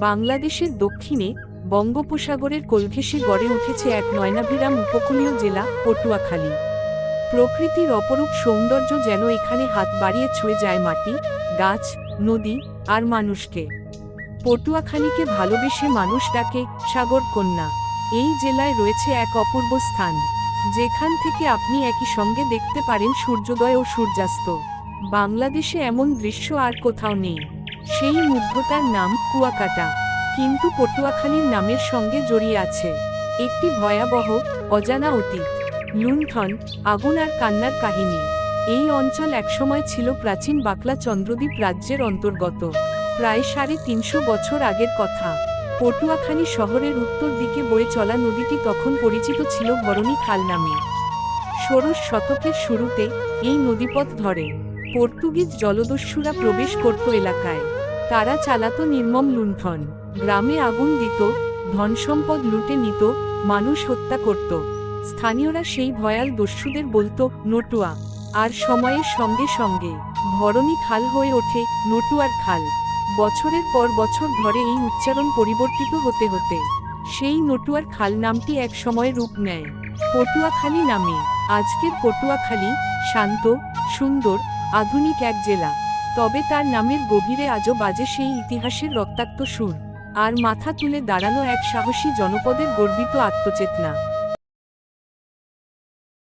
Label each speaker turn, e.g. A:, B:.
A: বাংলাদেশের দক্ষিণে বঙ্গোপসাগরের কোলঘেঁষে গড়ে উঠেছে এক নয়নাভিরাম উপকূলীয় জেলা পটুয়াখালী। প্রকৃতির অপরূপ সৌন্দর্য যেন এখানে হাত বাড়িয়ে ছুঁয়ে যায় মাটি, গাছ, নদী আর মানুষকে। পটুয়াখালীকে ভালোবেসে মানুষ ডাকে সাগর কন্যা। এই জেলায় রয়েছে এক অপূর্ব স্থান। যেখান থেকে আপনি একই সঙ্গে দেখতে পারেন সূর্যোদয় ও সূর্যাস্ত। বাংলাদেশে এমন দৃশ্য আর কোথাও নেই। সেই মুগ্ধতার নাম কুয়াকাটা। কিন্তু পটুয়াখালীর নামের সঙ্গে জড়িয়ে আছে। একটি ভয়াবহ, অজানা অতীত, লুণ্ঠন, আগুন আর কান্নার কাহিনী। এই অঞ্চল একসময় ছিল প্রাচীন বাকলা চন্দ্রদ্বীপ রাজ্যের অন্তর্গত। প্রায় সাড়ে তিনশো বছর আগের কথা। পটুয়াখালী শহরের উত্তর দিকে বয়ে চলা নদীটি তখন পরিচিত ছিল ভরণী খাল নামে। ষোড়শ শতকের শুরুতে এই নদীপথ ধরে। পর্তুগিজ জলদস্যুরা প্রবেশ করত এলাকায়। তারা চালাতো নির্মম লুণ্ঠন। গ্রামে আগুন দিত, ধনসম্পদ লুটে নিত, মানুষ হত্যা করত। স্থানীয়রা সেই ভয়াল দস্যুদের বলতো, নটুয়া। আর সময়ের সঙ্গে সঙ্গে, ভরণী খাল হয়ে ওঠে নটুয়ার খাল। বছরের পর বছর ধরে এই উচ্চারণ পরিবর্তিত হতে হতে, সেই নটুয়ার খাল নামটি এক সময় রূপ নেয়। পটুয়াখালী নামে। আজকের পটুয়াখালী শান্ত, সুন্দর আধুনিক এক জেলা। তবে তার নামের গভীরে আজও বাজে সেই ইতিহাসের রক্তাক্ত সুর। আর মাথা তুলে দাঁড়ানো এক সাহসী জনপদের গর্বিত আত্মচেতনা।